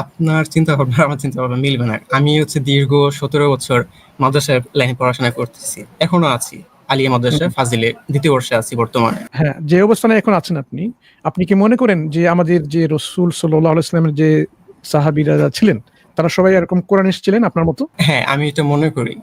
আপনার চিন্তা ভাবনা আমার চিন্তা ভাবনা মিলবে না। আমি হচ্ছে দীর্ঘ সতেরো বছর মাদ্রাসার লাইনে পড়াশোনা করতেছি। এখনও আছি। আলিয়া মাদ্রাসা ফাজিলে দ্বিতীয় বর্ষে আছি বর্তমানে। হ্যাঁ যে অবস্থানে এখন আছেন আপনি আপনি কি মনে করেন যে আমাদের যে রসুল সাল্লাহ ইসলামের যে সাহাবিরা ছিলেন তারা সবাই এরকম কোরআনিস ছিলেন আপনার মতো? হ্যাঁ আমি এটা মনে করি।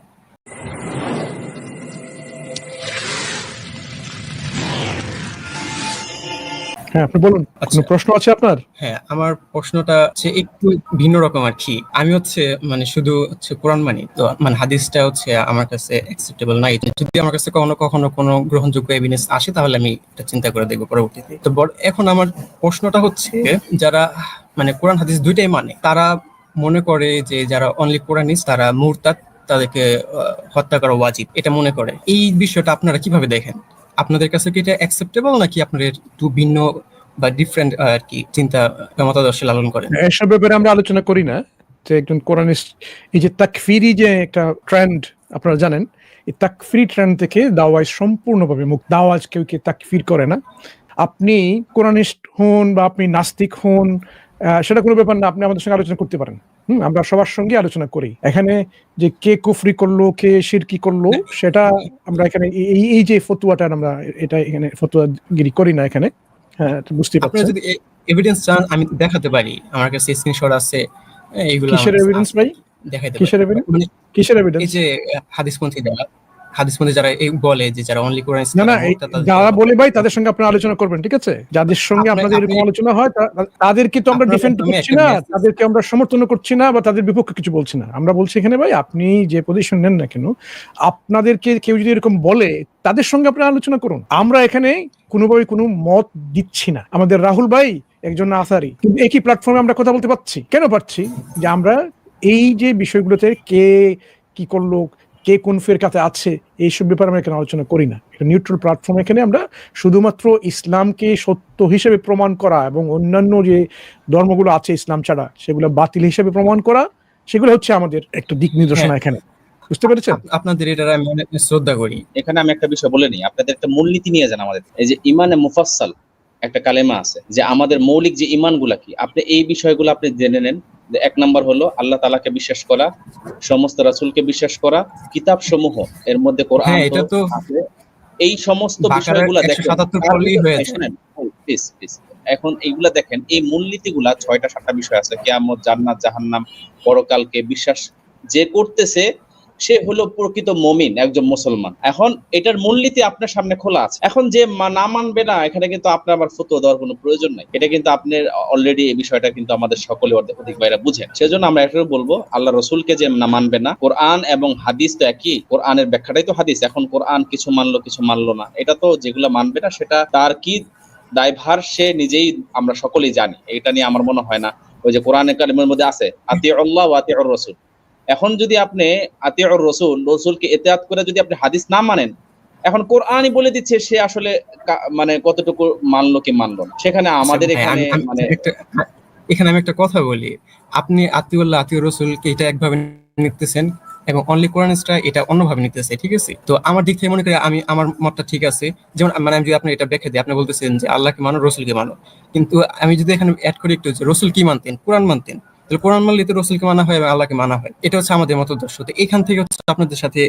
হ্যাঁ আপনি বলুন আচ্ছা। কোনো প্রশ্ন আছে আপনার? হ্যাঁ আমার প্রশ্নটা হচ্ছে একটু ভিন্ন রকম আর কি। আমি হচ্ছে মানে শুধু হচ্ছে কোরআন মানি তো মানে হাদিসটা হচ্ছে আমার কাছে অ্যাকসেপ্টেবল নাই। যদি আমার কাছে কখনো কখনো কোনো গ্রহণযোগ্য এভিডেন্স আসে তাহলে আমি এটা চিন্তা করে দেখব পরবর্তীতে। তো এখন আমার প্রশ্নটা হচ্ছে যারা মানে কোরআন হাদিস দুইটাই মানে তারা মনে করে যে যারা অনলি কোরআনিস তারা মুরতাদ তাদেরকে হত্যা করা ওয়াজিব এটা মনে করে। এই বিষয়টা আপনারা কীভাবে দেখেন? আপনাদের কাছে কি এটা অ্যাকসেপ্টেবল নাকি আপনাদের একটু ভিন্ন বা ডিফারেন্ট আর কি চিন্তা মতাদর্শ লালন করেন। এসব ব্যাপারে আমরা আলোচনা করি না। যে একজন কোরআনিস্ট, এই যে তাকফিরি যে একটা ট্রেন্ড আপনারা জানেন, এই তাকফিরি ট্রেন্ড থেকে দাওয়াজ সম্পূর্ণভাবে মুখ দাওয়াজ কেউ কে তাকফির করে না। আপনি কোরআনিস্ট হন বা আপনি নাস্তিক হন সেটা কোনো ব্যাপার না, আপনি আমাদের সঙ্গে আলোচনা করতে পারেন। হুম, আমরা সবার সঙ্গে আলোচনা করি। এখানে যে কে কুফরি করল, কে শিরকি করল, সেটা আমরা এখানে, এই এই যে ফতুয়াটা আমরা, এটা এখানে ফতুয়াগিরি করি না এখানে। হ্যাঁ বুঝতে পারছি যদি এভিডেন্স চান আমি দেখাতে পারি। আমার কাছে স্ক্রিনশট আছে। এইগুলো কিসের এভিডেন্স ভাই? দেখাইতে কিসের evidence? মানে কিসের এই যে হাদিসপন্থী যারা হাদিসপন্থী যারা বলে যে যারা অনলি কোরআন না না যারা বলে ভাই তাদের সঙ্গে আপনারা আলোচনা করবেন ঠিক আছে? যাদের সঙ্গে আপনি- আপনাদের এরকম আলোচনা হয় তাদেরকে তো আমরা ডিফেন্ড করছি না তাদেরকে আমরা সমর্থন করছি না বা তাদের বিপক্ষে কিছু বলছি না। আমরা বলছি এখানে ভাই আপনি যে পজিশন নেন না কেন আপনাদেরকে কেউ যদি এরকম বলে তাদের সঙ্গে আপনারা আলোচনা করুন। আমরা এখানে কোনোভাবে কোনো মত দিচ্ছি না। আমাদের রাহুল ভাই একজন আসারি কিন্তু একই প্ল্যাটফর্মে আমরা কথা বলতে পারছি। কেন পারছি? যে আমরা এই যে বিষয়গুলোতে কে কি করল কে কোন ফেরকাতে আছে এইসব ব্যাপারে আমরা এখানে আলোচনা করি না। এটা নিউট্রাল প্ল্যাটফর্ম এখানে আমরা শুধুমাত্র ইসলামকে সত্য হিসেবে প্রমাণ করা এবং অন্যান্য যে ধর্মগুলো আছে ইসলাম ছাড়া সেগুলো বাতিল হিসেবে প্রমাণ করা সেগুলো হচ্ছে আমাদের একটা দিক নির্দেশনা হ্যাঁ। এখানে। বুঝতে পেরেছেন? আপনাদের এটা আমি অনেক শ্রদ্ধা করি। এখানে আমি একটা বিষয় বলে নিই। আপনাদের একটা মূলনীতি নিয়ে যান আমাদের। এই যে ইমানে মুফাসসাল একটা কালেমা আছে যে আমাদের মৌলিক যে ইমানগুলা কি আপনি এই বিষয়গুলো আপনি জেনে নেন এক নম্বর হলো আল্লাহ তালাকে বিশ্বাস করা সমস্ত রাসুলকে বিশ্বাস করা কিতাব সমূহ এর মধ্যে কোরআন হ্যাঁ। এই সমস্ত বিষয়গুলা দেখেন 177 পড়লেই যায়। শুনেন, please, please। এখন এইগুলা দেখেন এই মূলনীতি গুলা ছয়টা সাতটা বিষয় আছে কেয়ামত জান্নাত জাহান্নাম পরকালকে বিশ্বাস যে করতেছে সে হলো প্রকৃত মমিন, একজন মুসলমান। এখন এটার মূলনীতি আপনার সামনে খোলা আছে। এখন যে না মানবে না, এখানে কিন্তু আপনার আবার ফটো দেওয়ার কোনো প্রয়োজন নাই। এটা কিন্তু আপনার অলরেডি এই বিষয়টা কিন্তু আমাদের সকলে অর্ধেক বাইরে বুঝেন। সেজন্য আমরা এটাও বলব, আল্লাহ রসুলকে যে না মানবে না, কোরআন এবং হাদিস তো একই। কোরআনের ব্যাখ্যাটাই তো হাদিস। এখন কোরআন কিছু মানলো কিছু মানলো না। এটা তো যেগুলো মানবে না, সেটা তার কি দায়ভার, সে নিজেই আমরা সকলেই জানি। এটা নিয়ে আমার মনে হয় না। ওই যে কোরআন কালিমের মধ্যে আছে আতি আল্লাহ আতি রসুল। এখন যদি আপনি আতিউর রসুল রসুলকে এতেয়াত করে যদি আপনি হাদিস না মানেন এখন কোরআনই বলে দিচ্ছে সে আসলে মানে কতটুকু মানলো কি মানলো সেখানে আমাদের আচ্ছা, এখানে আমি- আমি মানে একটা এখানে আমি একটা কথা বলি। আপনি আতিউল্লাহ আতিউর রসুলকে এটা একভাবে নিতেছেন এবং অনলি কোরআনিস্টরা এটা অন্যভাবে নিতেছে ঠিক আছে? তো আমার দিক থেকে মনে করি আমি আমার মতটা ঠিক আছে। যেমন মানে আমি যদি আপনি এটা ব্যাখ্যা দিই আপনি বলতেছেন যে আল্লাহকে মানো রসুলকে মানো। কিন্তু আমি যদি এখানে অ্যাড করি একটু যে রসুল কি মানতেন? কোরআন মানতেন। তাহলে কোরআন মানলে রসুলকে মানা হয় এবং আল্লাহকে মানা হয়। এটা হচ্ছে আমাদের মতদর্শ তো এখান থেকে হচ্ছে আপনাদের সাথে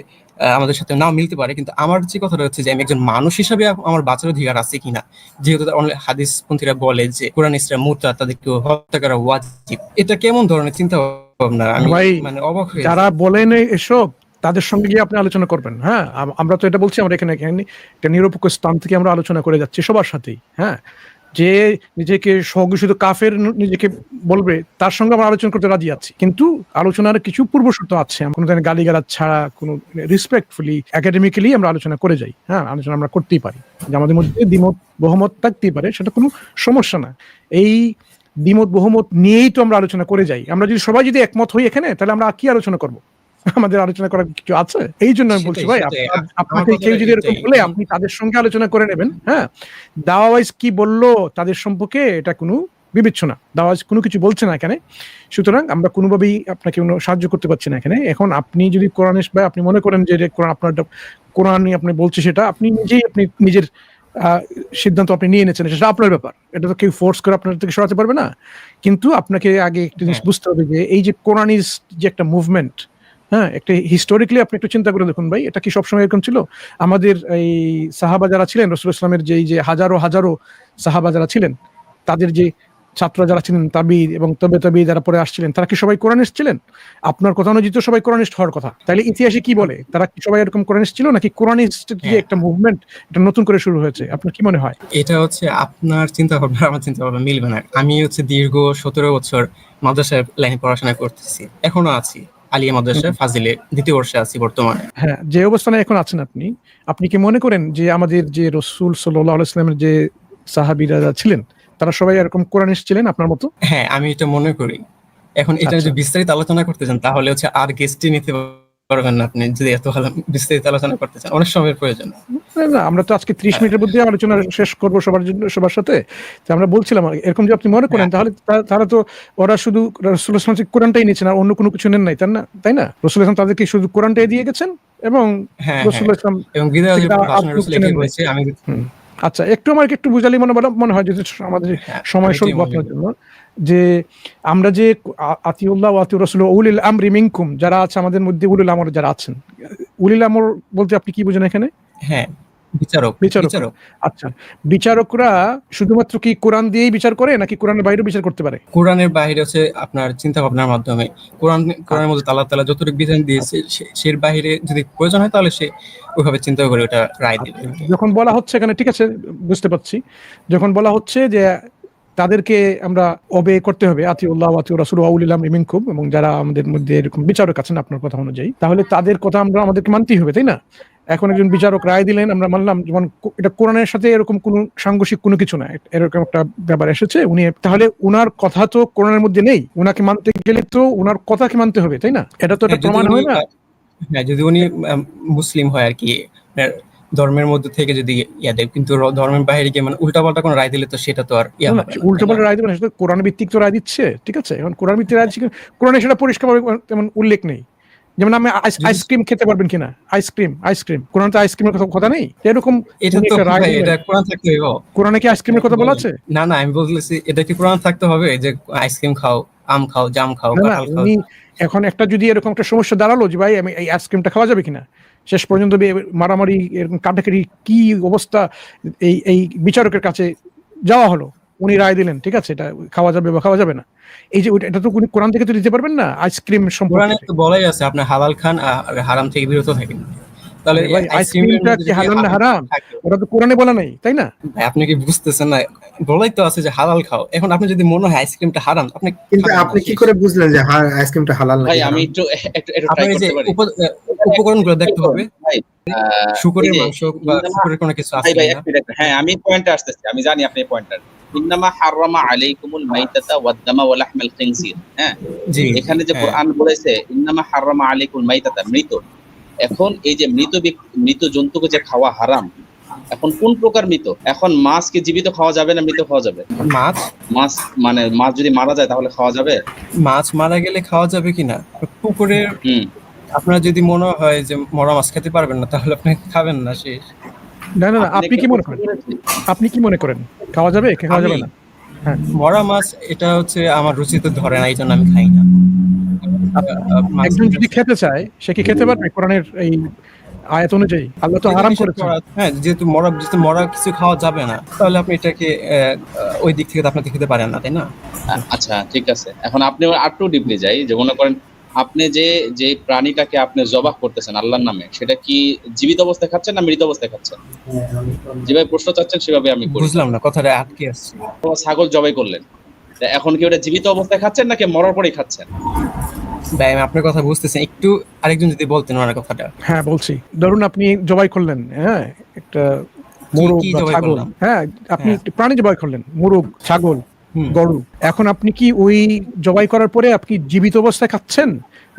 আমাদের সাথে নাও মিলতে পারে কিন্তু আমার যে কথাটা হচ্ছে যে আমি একজন মানুষ হিসাবে আমার বাঁচার অধিকার আছে কিনা যেহেতু হাদিস পন্থীরা বলে যে কোরআন ইসলাম মুরতা তাদেরকে হত্যা করা ওয়াজিব। এটা কেমন ধরনের চিন্তা ভাবনা আমি মানে অবাক হয়ে যারা বলেন এসব তাদের সঙ্গে গিয়ে আপনি আলোচনা করবেন হ্যাঁ? আমরা তো এটা বলছি আমরা এখানে এখানে একটা নিরপেক্ষ স্থান থেকে আমরা আলোচনা করে যাচ্ছি সবার সাথেই হ্যাঁ? যে নিজেকে স্বঘোষিত কাফের নিজেকে বলবে, তার সঙ্গে আমরা আলোচনা করতে রাজি আছি। কিন্তু আলোচনার কিছু পূর্বশর্ত আছে। কোনো ধরনের গালিগালাজ ছাড়া, কোনো রেসপেক্টফুলি একাডেমিক্যালি আমরা আলোচনা করে যাই। হ্যাঁ আলোচনা আমরা করতেই পারি। যে আমাদের মধ্যে দ্বিমত, বহুমত থাকতেই পারে, সেটা কোনো সমস্যা না। এই দ্বিমত, বহুমত নিয়েই তো আমরা আলোচনা করে যাই। আমরা যদি সবাই যদি একমত হই এখানে, তাহলে আমরা কি আলোচনা করব? আমাদের আলোচনা করার কিছু আছে? এই জন্য আমি বলছি ভাই আপনাকে কেউ যদি এরকম বলে আপনি তাদের সঙ্গে আলোচনা করে নেবেন হ্যাঁ? দাওয়াইজ কি বলল তাদের সম্পর্কে এটা কোনো বিবেচ্য না দাওয়াজ কোনো কিছু বলছে না এখানে। সুতরাং আমরা কোনোভাবেই আপনাকে কোনো সাহায্য করতে পারছি না এখানে। এখন আপনি যদি কোরআন বা আপনি মনে করেন যে কোরআন আপনার কোরআন আপনি বলছে সেটা আপনি নিজেই আপনি নিজের আহ, সিদ্ধান্ত আপনি নিয়ে নিয়েছেন। সেটা আপনার ব্যাপার। এটা তো কেউ ফোর্স করে আপনার থেকে সরাতে পারবে না। কিন্তু আপনাকে আগে একটা জিনিস হ্যাঁ। বুঝতে হবে যে এই যে কোরআনিস্ট যে একটা মুভমেন্ট হ্যাঁ একটা হিস্টোরিক্যালি আপনি একটু চিন্তা করে দেখুন ভাই এটা কি সবসময় এরকম ছিল? আমাদের এই সাহাবা যারা ছিলেন রসুল ইসলামের যে যে হাজারো হাজারো সাহাবা যারা ছিলেন তাদের যে ছাত্র যারা ছিলেন তাবি এবং তবে তবে যারা পরে আসছিলেন তারা কি সবাই কোরআনিস্ট ছিলেন? আপনার কথা অনুযায়ী তো সবাই কোরআনিস্ট হওয়ার কথা। তাহলে ইতিহাসে কি বলে? তারা কি সবাই এরকম কোরআনিস্ট ছিল নাকি কোরআনিস্ট যে হ্যাঁ। একটা মুভমেন্ট এটা নতুন করে শুরু হয়েছে? আপনার কি মনে হয়? এটা হচ্ছে আপনার চিন্তা ভাবনা আমার চিন্তা ভাবনা মিলবে না। আমি হচ্ছে দীর্ঘ সতেরো বছর মাদ্রাসায় লাইনে পড়াশোনা করতেছি এখনও আছি। আলিয়া মাদ্রাসা ফাজিলে দ্বিতীয় বর্ষে আছি বর্তমানে। হ্যাঁ যে অবস্থানে এখন আছেন আপনি আপনি কি মনে করেন যে আমাদের যে রসুল সাল্লাহ ইসলামের যে সাহাবিরা ছিলেন তারা সবাই এরকম কোরআনিস্ট ছিলেন আপনার মতো? হ্যাঁ আমি এটা মনে করি। এখন এটা আচ্ছা। যদি বিস্তারিত আলোচনা করতে চান তাহলে হচ্ছে আর গেস্টই নিতে পারবেন না আপনি যদি এত বিস্তারিত আলোচনা করতে চান। অনেক সময়ের প্রয়োজন। না, আমরা তো আজকে ত্রিশ মিনিটের মধ্যে আলোচনা শেষ করব সবার জন্য সবার সাথে। তো আমরা বলছিলাম এরকম যে আপনি মনে করেন হ্যাঁ। তাহলে তারা তো ওরা শুধু রসুল ইসলাম কোরআনটাই নিয়েছেন আর অন্য কোনো কিছু নেন নাই তাই না? তাই না? রসুল ইসলাম তাদেরকে শুধু কোরআনটাই দিয়ে গেছেন এবং হ্যাঁ রসুল হ্যাঁ। ইসলাম এবং আমি। আচ্ছা একটু আমার একটু বুঝালি মনে বলো- মনে হয় যদি আমাদের হ্যাঁ, সময় স্বল্প আপনার জন্য যে আমরা যে আতিউল্লাহ আতিউর রসুল উলিল আমরি মিনকুম যারা আছে আমাদের মধ্যে উলিল আমর যারা আছেন উলিল আমর বলতে আপনি কি বুঝেন এখানে? হ্যাঁ বিচারক বিচারক। আচ্ছা বিচারকরা শুধুমাত্র কি কোরআন দিয়েই বিচার করে নাকি কোরআনের বাইরেও বিচার করতে পারে? কোরআনের বাইরে হচ্ছে আপনার চিন্তা ভাবনার মাধ্যমে। কোরআন কোরআনের মধ্যে তালা যতটুকু বিধান দিয়েছে সের বাইরে যদি প্রয়োজন হয় তাহলে সে ওইভাবে চিন্তা করে ওটা রায় দিবে। যখন বলা হচ্ছে এখানে ঠিক আছে বুঝতে পারছি। যখন বলা হচ্ছে যে তাদেরকে আমরা অবে করতে হবে আতিউল্লাহ আতিউ রাসুল আউলিলাম মিনকুম এবং যারা আমাদের মধ্যে এরকম বিচারক আছেন আপনার কথা অনুযায়ী তাহলে তাদের কথা আমরা আমাদেরকে মানতেই হবে তাই না? এখন একজন বিচারক রায় দিলেন আমরা মানলাম যেমন এটা কোরআনের সাথে এরকম কোনো সাংঘর্ষিক কোনো কিছু না এরকম একটা ব্যাপার এসেছে। উনি তাহলে উনার কথা তো কোরআনের মধ্যে নেই। উনাকে মানতে গেলে তো উনার কথাকে মানতে হবে তাই না? এটা তো একটা হ্যাঁ, প্রমাণ হয় না? হ্যাঁ যদি উনি মুসলিম হয় আর কি ধর্মের মধ্যে থেকে যদি ইয়া দেয় কিন্তু ধর্মের বাইরে গিয়ে মানে উল্টাপাল্টা কোনো রায় দিলে তো সেটা তো আর ইয়া হবে না, উল্টো পাল্টা না? রায় দেবেন সেটা কোরআন ভিত্তিক তো রায় দিচ্ছে ঠিক আছে? এখন কোরআন ভিত্তিক রায় দিচ্ছে কোরআনে সেটা পরিষ্কারভাবে তেমন উল্লেখ নেই। যেমন আমি আইস- আইসক্রিম খেতে পারবেন কিনা? আইসক্রিম আইসক্রিম কোরআন তো আইসক্রিমের কথা কথা নেই? এরকম এটা তো। এটা কোরআন থাকতে হইব কোরআনে কি আইসক্রিমের কথা বলা আছে? না না আমি বলতেছি এটা কি কোরআন থাকতে হবে? যে আইসক্রিম খাও আম খাও জাম খাও কাঁঠাল খাও। এখন একটা যদি এরকম একটা সমস্যা দাঁড়াল যে ভাই আমি এই আইসক্রিমটা খাওয়া যাবে কিনা? শেষ পর্যন্ত মারামারি এরকম কাটাকাটি কি অবস্থা এই এই বিচারকের কাছে যাওয়া হলো? উনি রায় দিলেন ঠিক আছে? এটা খাওয়া যাবে বা খাওয়া যাবে না। এই যে এটা তো উনি কোরআন থেকে তো দিতে পারবেন না আইসক্রিম সম্পর্কে? তো বলাই আছে আপনার হালাল খান আর হারাম থেকে বিরত থাকেন। তাহলে আইসক্রিমটা কি হালাল না হারাম? ওটা তো কোরআনে বলা নাই তাই না? ভাই, আপনি কি বুঝতেছেন না? বলাই তো আছে যে হালাল খাও। এখন আপনি যদি মনে হয় আইসক্রিমটা হারাম আপনি কিন্তু আপনি কি করে বুঝলেন যে হা- আইসক্রিমটা হালাল না ভাই আমি একটু একটু ট্রাই করতে পারি। উপ- উপকরণগুলো দেখতে হবে। শুকরের মাংস বা শুকরের কোনো কিছু আছে ভাই ভাই এক মিনিট হ্যাঁ আমি পয়েন্টে আসতেছি আমি জানি আপনি পয়েন্টটা ইন্নামা হাররামা আলাইকুমুল মাইতাতা ওয়াদ-দামা ওয়া লাহমাল খিনজির। হ্যাঁ? জি। এখানে যে হ্যাঁ। কোরআন বলেছে ইন্নামা হাররামা মাইতাতা মৃত। এখন এই যে মৃত মৃত জন্তুকে যে খাওয়া হারাম এখন কোন প্রকার মৃত? এখন মাছ কি জীবিত খাওয়া যাবে না মৃত খাওয়া যাবে? মাছ? মাছ মানে মাছ যদি মারা যায় তাহলে খাওয়া যাবে? মাছ মারা গেলে খাওয়া যাবে কিনা? পুকুরের হুম। আপনার যদি মনে হয় যে মরা মাছ খেতে পারবেন না তাহলে আপনি খাবেন না শেষ। না না আপনি কি মনে করেন? আপনি কি মনে করেন? খাওয়া যাবে? কি খাওয়া যাবে না? হ্যাঁ মাছ এটা হচ্ছে আমার রুচিতে ধরে না এই জন্য আমি খাই না। একজন যদি খেতে চায় সে কি খেতে পারবে? কোরআনের এই আয়াত অনুযায়ী? আল্লাহ তো হারাম নিষেধ হ্যাঁ যেহেতু মরা যেহেতু মরা কিছু খাওয়া যাবে না তাহলে আপনি এটাকে ওই দিক থেকে আপনি খেতে পারেন না তাই না? আচ্ছা ঠিক আছে। এখন আপনি আর আরটু ডিপলি যাই যে মনে করেন আপনি যে যে প্রাণীটাকে আপনি জবাহ করতেছেন আল্লাহর নামে সেটা কি জীবিত অবস্থায় খাচ্ছেন না মৃত অবস্থায় খাচ্ছেন? যেভাবে প্রশ্ন চাচ্ছেন সেভাবে আমি বুঝলাম না কথাটা আটকে আসছে। ছাগল জবাই করলেন। এখন কি ওটা জীবিত অবস্থায় খাচ্ছেন নাকি মরার পরেই খাচ্ছেন? ভাই আমি আপনার কথা বুঝতেছি একটু আরেকজন যদি বলতেন ওনার কথাটা। হ্যাঁ বলছি। ধরুন আপনি জবাই করলেন হ্যাঁ একটা মোরগ জবাই ছাগল। করলাম? হ্যাঁ আপনি হ্যাঁ। প্রাণী জবাই করলেন মোরগ ছাগল। গরু। এখন আপনি কি ওই জবাই করার পরে আপনি জীবিত অবস্থায় খাচ্ছেন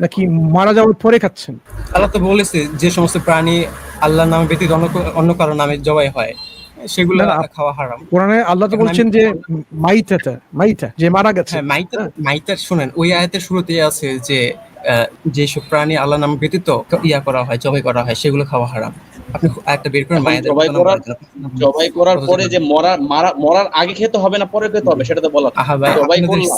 নাকি মারা যাওয়ার পরে খাচ্ছেন? আল্লাহ তো বলেছে যে সমস্ত প্রাণী আল্লাহর নামে ব্যতীত অন্য অন্য কারও নামে জবাই হয় সেগুলো খাওয়া হারাম। কোরআনে আল্লাহ তো বলছেন যে মাইতাটা মাইতা যে মারা গেছে। হ্যাঁ মাইতা মাইতার শুনেন ওই আয়াতের শুরুতে আছে যে আহ, যেসব প্রাণী আল্লাহর নামে ব্যতীত ইয়া করা হয় জবাই করা হয় সেগুলো খাওয়া হারাম। আপনি একটা বের করেন মায়েদের জবাই করার- জবাই করার পরে যে মরা মারা মরার আগে খেতে হবে না পরে খেতে হবে সেটা তো বলা আহা ভাই জবাই করলাম।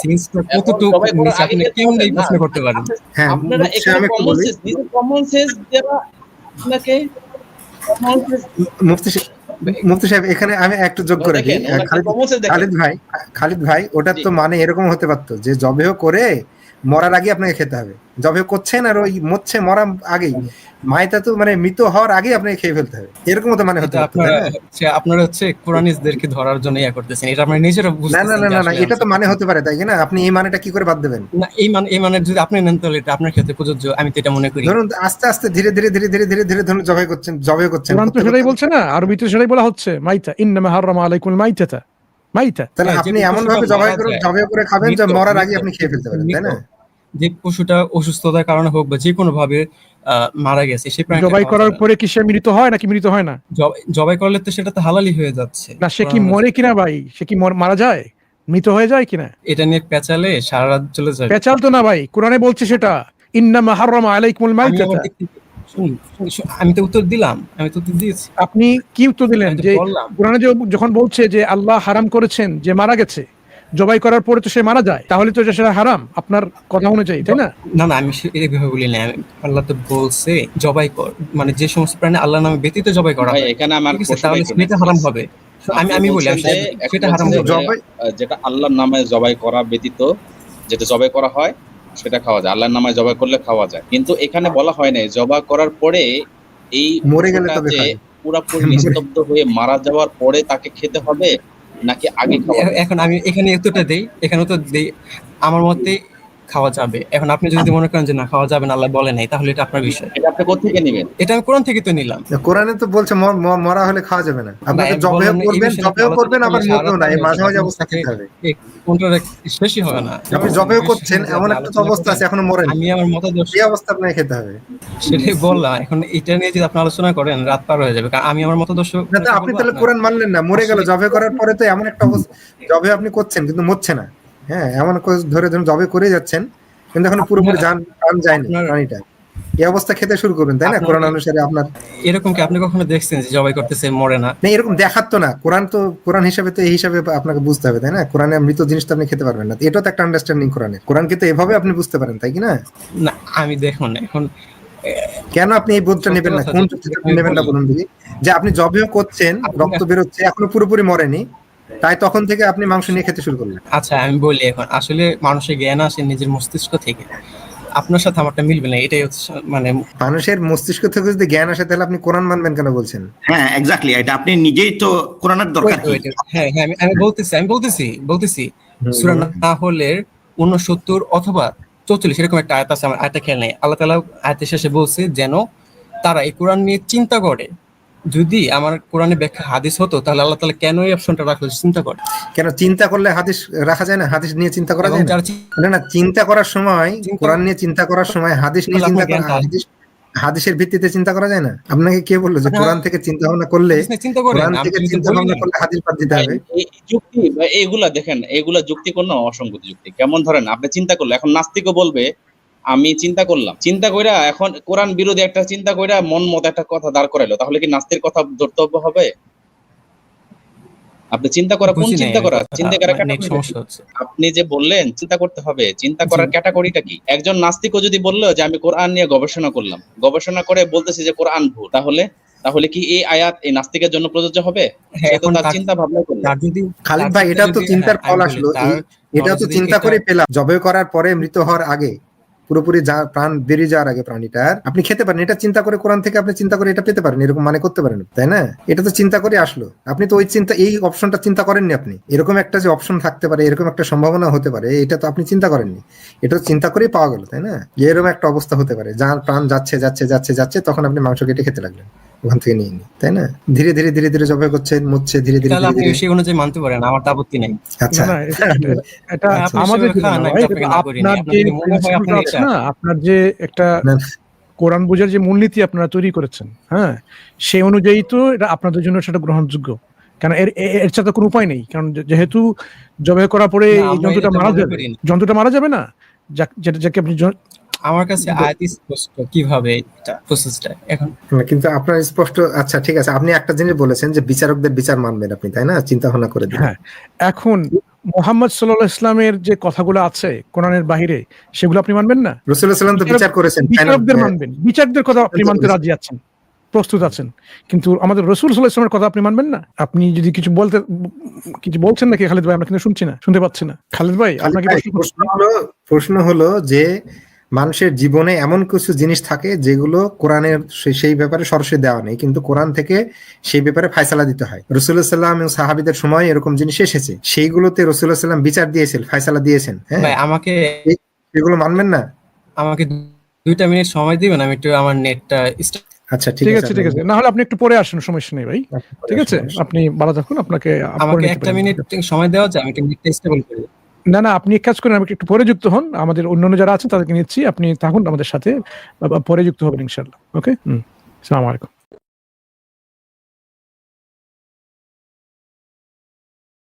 কতটুকু আপনি কেমন এই প্রশ্ন করতে পারেন? হ্যাঁ আপনারা এখানে কমন সেন্স নিজের কমন সেন্স দেওয়া আপনাকে মুফতি মুফতি সাহেব এখানে আমি একটু যোগ করে দিই। খালিদ ভাই খালিদ ভাই ওটার তো মানে এরকম হতে পারতো যে জবেহ করে মরার আগে আপনাকে খেতে হবে। জবেহ করছেন আর ওই মরছে মরা আগেই। মায়তা তো মানে মৃত হওয়ার আগে আপনাকে খেয়ে ফেলতে হবে। এরকম তো মানে হতে তাই আপনারা হচ্ছে কোরআনিস্টদেরকে ধরার জন্য ইয়া করতেছেন। এটা আপনারা নিজেরা না না না না না এটা তো মানে হতে পারে তাই কি না? আপনি এই মানেটা কি করে বাদ দেবেন? না এই মানে এই মানে যদি আপনি নেন তাহলে এটা আপনার ক্ষেত্রে প্রযোজ্য আমি তো এটা মনে করি। ধরুন আস্তে আস্তে ধীরে ধীরে ধীরে ধীরে ধীরে ধীরে ধরুন জবাই করছেন জবাই করছেন। কোরআন তো সেটাই বলছে না আরবিতে সেটাই বলা হচ্ছে মাইতা ইন্নামা হারামা আলাইকুল মাইতাতা মাইতা। তাহলে হ্যাঁ, আপনি এমন ভাবে জবাই করে জবাই করে খাবেন যে মরার আগে আপনি খেয়ে ফেলতে পারেন তাই না। যে পশুটা অসুস্থতার কারণে হোক বা যে কোনো ভাবে মারা গেছে সেই প্রাণীটা জবাই করার পরে কি সে মৃত হয় নাকি মৃত হয় না? জবাই- করলে তো সেটা তো হালালি হয়ে যাচ্ছে। না সে কি মরে কিনা ভাই? সে কি মারা যায়? মৃত হয়ে যায় কিনা? এটা নিয়ে পেঁচালে সারা রাত চলে যায়। পেঁচাল তো না ভাই কোরআনে বলছে সেটা। মাইতাতা থেকে- শুনুন, শুনুন, শুনুন, আমি তো উত্তর দিলাম আমি তো উত্তর দিয়েছি। আপনি কি উত্তর দিলেন? যে কোরআনে যখন বলছে যে আল্লাহ হারাম করেছেন যে মারা গেছে জবাই করার পরে তো সে মারা যায় তাহলে তো সেটা হারাম আপনার কথা অনুযায়ী তাই না? না না আমি এইভাবে বলি না আল্লাহ তো বলছে জবাই কর মানে যে সমস্ত প্রাণী আল্লাহ নামে ব্যতীত জবাই করা হয় এখানে আমার তাহলে সেটা হারাম হবে। আমি আমি বলি সেটা- হারাম হবে। জবাই- যেটা আল্লাহর নামে জবাই করা ব্যতীত যেটা জবাই করা হয় সেটা খাওয়া যায়। আল্লাহর নামে জবাই করলে খাওয়া যায়। কিন্তু এখানে বলা হয় নাই জবাই করার পরে এই মরে গেলে তবে। পুরাপুরি নিস্তব্ধ হয়ে মারা যাওয়ার পরে তাকে খেতে হবে নাকি আগে এখন আমি এখানে উত্তরটা দেই। এখানে উত্তর দেই। আমার মতে খাওয়া যাবে। এখন আপনি যদি মনে করেন যে না খাওয়া যাবে না আল্লাহ বলে নাই তাহলে এটা আপনার বিষয়। এটা আপনি কোথেকে নেবেন? এটা আমি কোরআন থেকে তো নিলাম। কোরআনে তো বলছে মরা হলে খাওয়া যাবে না। আপনাকে ভাই, জবেও বললাম না, এই করবেন জবেও করবেন আবার মরবেও না এই মাঝে মাঝে অবস্থা থাকে। খেতে হবে। এই কোনটা শেষই হবে না? আপনি জবেও করছেন এমন একটা তো অবস্থা আছে এখনও মরেন। আমি আমার মতাদর্শ এই অবস্থা আপনাকে খেতে হবে। সেটাই বললাম এখন এটা নিয়ে যদি আপনি আলোচনা করেন রাত পার হয়ে যাবে কারণ আমি আমার মতাদর্শ আপনি তাহলে কোরআন মানলেন না মরে গেল জবে করার পরে তো এমন একটা অবস্থা জবে আপনি করছেন কিন্তু মরছে না। হ্যাঁ এমন করে ধরে ধরুন জবে করে যাচ্ছেন। কিন্তু এখন পুরোপুরি জান প্রাণ যায়নি আপনার- প্রাণীটা এই অবস্থা খেতে শুরু করবেন তাই না? কোরআন অনুসারে আপনার এরকম কি আপনি কখনো দেখছেন যে জবাই করতেছে মরে না? না এরকম তো না। কোরআন তো কোরআন হিসাবে তো এই হিসাবে আপনাকে বুঝতে হবে তাই না? কোরআনে মৃত জিনিস তো আপনি খেতে পারবেন না। এটাও তো একটা আন্ডারস্ট্যান্ডিং কোরআনে কোরআনকে তো এভাবে আপনি বুঝতে পারেন তাই কি না? না আমি দেখুন এখন কেন আপনি এই বোধটা নেবেন না? কোন নেবেন না বলি। বলুন দিদি যে আপনি জবেও করছেন রক্ত বেরোচ্ছে এখনও পুরোপুরি মরেনি। তাই তখন থেকে আপনি মাংস নিয়ে খেতে শুরু করলেন। আচ্ছা আমি বলি এখন আসলে মানুষের জ্ঞান আসে নিজের মস্তিষ্ক থেকে। আপনার সাথে আমারটা মিলবে না এটাই হচ্ছে মানে মানুষের মস্তিষ্ক থেকে যদি জ্ঞান আসে তাহলে আপনি কোরআন মানবেন কেন বলছেন? হ্যাঁ এক্স্যাক্টলি এটা আপনি নিজেই তো কোরআনের দরকার হ্যাঁ হ্যাঁ আমি- আমি বলতেছি আমি বলতেছি বলতেছি। সুরা না হলে উনসত্তর অথবা চৌচল্লিশ এরকম একটা আয়াত আছে আমার আয়তা খেয়াল নেই। আল্লাহ তালা আয়তের শেষে বলছে যেন তারা এই কোরআন নিয়ে চিন্তা করে। যদি আমার কোরআনে ব্যাখ্যা হাদিস হতো তাহলে আল্লাহ তালা কেন এই অপশনটা রাখল চিন্তা করে? কেন চিন্তা করলে হাদিস রাখা যায় না? হাদিস নিয়ে চিন্তা করা যায় না? না না চিন্তা করার সময় কোরআন নিয়ে চিন্তা করার সময় হাদিস নিয়ে চিন্তা করা হাদিস হাদিসের ভিত্তিতে চিন্তা করা যায় না? আপনাকে কে বলল যে কোরআন থেকে চিন্তা ভাবনা করলে কোরআন থেকে চিন্তা ভাবনা করলে হাদিস বাদ দিতে হবে। এই যুক্তি বা এইগুলা দেখেন এইগুলা যুক্তি কোন অসঙ্গতি যুক্তি। কেমন ধরেন আপনি চিন্তা করলে এখন নাস্তিকও বলবে আমি চিন্তা করলাম। চিন্তা কইরা এখন কোরআন বিরোধী একটা চিন্তা কইরা মন মতো একটা কথা দাঁড় করাইলো। তাহলে কি নাস্তির কথা ধর্তব্য হবে? আপনি চিন্তা করা কোন চিন্তা করা? চিন্তা করা আপনি যে বললেন চিন্তা করতে হবে। চিন্তা করার ক্যাটাগরিটা কি? একজন নাস্তিকও যদি বলল যে আমি কোরআন নিয়ে গবেষণা করলাম। গবেষণা করে বলতেছি যে কোরআন ভুল। তাহলে তাহলে কি এই আয়াত এই নাস্তিকের জন্য প্রযোজ্য হবে? হ্যাঁ সে তো এখন তার চিন্তা ভাবনা করল। তার যদি খালিদ ভাই এটা তো চিন্তার ফল আসলো। এটা তো চিন্তা করে পেলাম। জবে করার পরে মৃত হওয়ার আগে। পুরোপুরি যা- প্রাণ বেরিয়ে যাওয়ার আগে প্রাণীটার আপনি খেতে পারেন, এটা চিন্তা করে কোরআন থেকে আপনি চিন্তা করে এটা পেতে পারেন, এরকম মানে করতে পারেন, তাই না? এটা তো চিন্তা করে আসলো। আপনি তো ওই চিন্তা, এই অপশনটা চিন্তা করেননি আপনি। এরকম একটা যে অপশন থাকতে পারে, এরকম একটা সম্ভাবনা হতে পারে, এটা তো আপনি চিন্তা করেননি। এটা তো চিন্তা করেই পাওয়া গেল, তাই না? যে এরকম একটা অবস্থা হতে পারে, যার প্রাণ যাচ্ছে যাচ্ছে যাচ্ছে যাচ্ছে, তখন আপনি মাংস কেটে খেতে লাগলেন। ওখান থেকে নিয়ে নিয়ে তাই না? ধীরে ধীরে ধীরে ধীরে জবে করছে মরছে ধীরে ধীরে তাহলে আপনি সেই অনুযায়ী মানতে পারেন আমার তো আপত্তি নেই। আচ্ছা। এটা- আপনি আমাদের না না করিনি। আপনার যে না একটা কোরআন বোঝার যে মূলনীতি আপনারা তৈরি করেছেন হ্যাঁ সেই অনুযায়ী তো এটা আপনাদের জন্য সেটা গ্রহণযোগ্য। কারণ এর এর- সাথে কোনো উপায় নেই কারণ যেহেতু জবে করার পরে না, এই জন্তুটা মারা যাবে না। জন্তুটা মারা যাবে না যেটা যাকে আপনি আমার কাছে আয়াত স্পষ্ট কীভাবে এটা প্রসেসটা এখন কিন্তু আপনার স্পষ্ট আচ্ছা ঠিক আছে আপনি একটা জিনিস বলেছেন যে বিচারকদের বিচার মানবেন আপনি তাই না? চিন্তা ভাবনা করে দিন। হ্যাঁ এখন মোহাম্মদ সাল্লাহ ইসলামের যে কথাগুলো আছে কোরআনের বাহিরে সেগুলো আপনি মানবেন না? রসুল্লাহ সাল্লাম তো বিচার করেছেন বিচারকদের মানবেন বিচারকদের কথা আপনি মানতে রাজি আছেন প্রস্তুত আছেন কিন্তু আমাদের রসুল সাল্লাহ ইসলামের কথা আপনি মানবেন না? আপনি যদি কিছু বলতে কিছু বলছেন নাকি খালিদ ভাই আমরা কিন্তু শুনছি না শুনতে পাচ্ছি না। খালিদ ভাই আপনাকে। প্রশ্ন হলো প্রশ্ন হলো যে মানুষের জীবনে এমন কিছু জিনিস থাকে যেগুলো কোরআনের সেই ব্যাপারে সরাসরি দেওয়া নেই কিন্তু কোরআন থেকে সেই ব্যাপারে ফায়সালা দিতে হয়। রসুল্লাহ সাল্লাম এবং সাহাবিদের সময় এরকম জিনিস এসেছে। সেইগুলোতে রসুল্লাহ সাল্লাম বিচার দিয়েছেন ফায়সালা দিয়েছেন হ্যাঁ? আমাকে এগুলো মানবেন না? আমাকে দুইটা মিনিট সময় দিবেন আমি একটু আমার নেটটা আচ্ছা ঠিক আছে ঠিক আছে। না হলে আপনি একটু পরে আসেন সমস্যা নেই ভাই। ঠিক আছে? আপনি ভালো থাকুন আপনাকে আমাকে একটা। মিনিট সময় দেওয়া যায় আমি একটু নেটটা স্টেবল করি। না না, আপনি এক কাজ করেন আমি একটু পরে যুক্ত হন। আমাদের অন্যান্য যারা আছেন তাদেরকে নিচ্ছি আপনি থাকুন আমাদের সাথে পরে যুক্ত হবেন ইনশাল্লাহ ওকে? হুম। সালাম আলাইকুম।